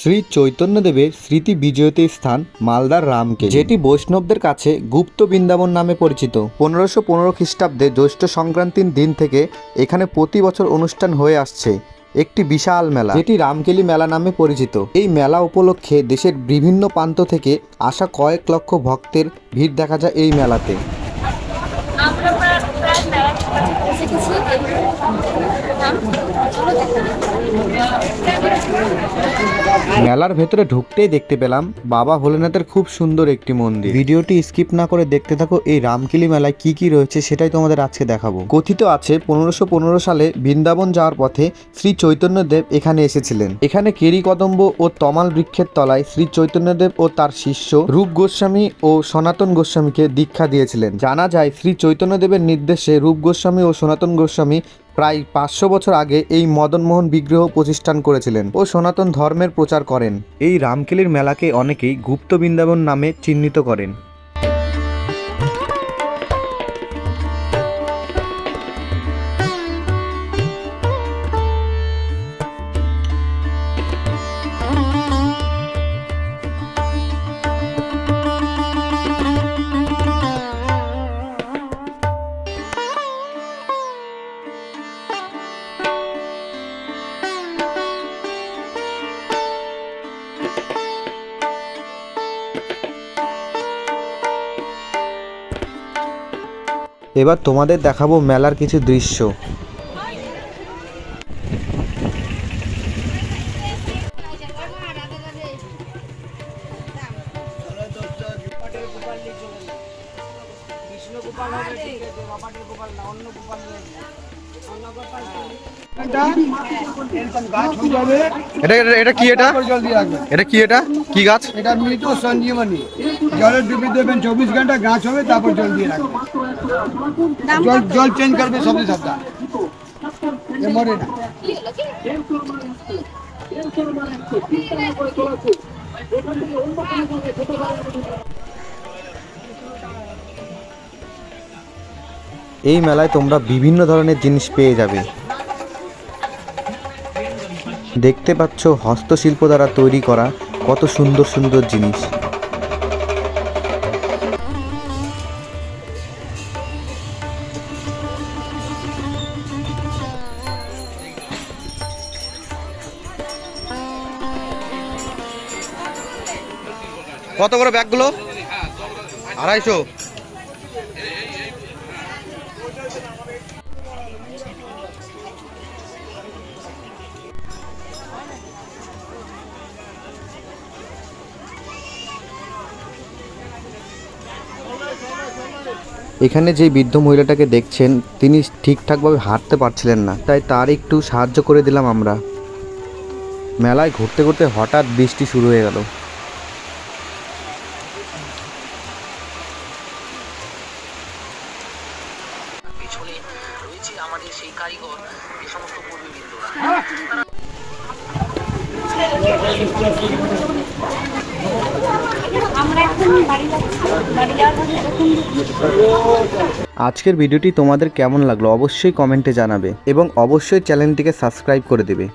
শ্রী চৈতন্যদেবের স্মৃতি বিজয়তী স্থান মালদার রামকে যেটি বৈষ্ণবদের কাছে গুপ্ত বৃন্দাবন নামে পরিচিত। পনেরোশো পনেরো খ্রিস্টাব্দে জ্যৈষ্ঠ সংক্রান্তির দিন থেকে এখানে প্রতি বছর অনুষ্ঠান হয়ে আসছে একটি বিশাল মেলা, যেটি রামকেলি মেলা নামে পরিচিত। এই মেলা উপলক্ষে দেশের বিভিন্ন প্রান্ত থেকে আসা কয়েক লক্ষ ভক্তের ভিড় দেখা যায় এই মেলাতে। আমরা প্রায় প্রায় বেড়াতে এসে গেছি মেলার ভেতরে ঢুকতেই দেখতে পেলাম বাবা ভোলেনাথের খুব সুন্দর একটি মন্দির। ভিডিওটি স্কিপ না করে দেখতে থাকো, এই রামকেলি মেলায় কি কি রয়েছে সেটাই তোমাদের আজকে দেখাবো। কথিত আছে, পনেরোশো পনেরো সালে বৃন্দাবন যাওয়ার পথে শ্রী চৈতন্যদেব এখানে এসেছিলেন। এখানে কেরি কদম্ব ও তমাল বৃক্ষের তলায় শ্রী চৈতন্যদেব ও তার শিষ্য রূপ গোস্বামী ও সনাতন গোস্বামীকে দীক্ষা দিয়েছিলেন। জানা যায়, শ্রী চৈতন্যদেবের নির্দেশে রূপ গোস্বামী ও সনাতন গোস্বামী প্রায় পাঁচশো বছর আগে এই মদনমোহন বিগ্রহ প্রতিষ্ঠান করেছিলেন ও সনাতন ধর্মের প্রচার করেন। এই রামকেলির মেলাকে অনেকেই গুপ্ত বৃন্দাবন নামে চিহ্নিত করেন। এবার তোমাদের দেখাবো মেলার কিছু দৃশ্য। এটা এটা- এটা কি এটা জল দিয়ে রাখবেন এটা কি এটা কি গাছ এটা মৃত সঞ্জীবনী জলে ডুবি দেবেন চব্বিশ ঘন্টা গাছ হবে তারপর জল দিয়ে রাখবেন জল জল চেঞ্জ করবে সবজি সপ্তাহ এ মরে না এই মেলায় তোমরা বিভিন্ন ধরনের জিনিস পেয়ে যাবে। দেখতে পাচ্ছ হস্তশিল্প দ্বারা তৈরি করা কত সুন্দর সুন্দর জিনিস। কত করে ব্যাগগুলো? আড়াইশো। এখানে যে বৃদ্ধ মহিলাটাকে দেখছেন, তিনি ঠিকঠাকভাবে হাঁটতে পারছিলেন না। তাই তার একটু সাহায্য করে দিলাম আমরা। মেলায় ঘুরতে ঘুরতে হঠাৎ বৃষ্টি শুরু হয়ে গেল। আমাদের সেই কারিগর সমস্ত কর্মীবৃন্দরা আমরা এখন বাড়ি যাচ্ছি বাড়ি যাওয়ার পথে যখন আজকের ভিডিওটি তোমাদের কেমন লাগল অবশ্যই কমেন্টে জানাবে এবং অবশ্যই চ্যানেলটিকে সাবস্ক্রাইব করে দেবে।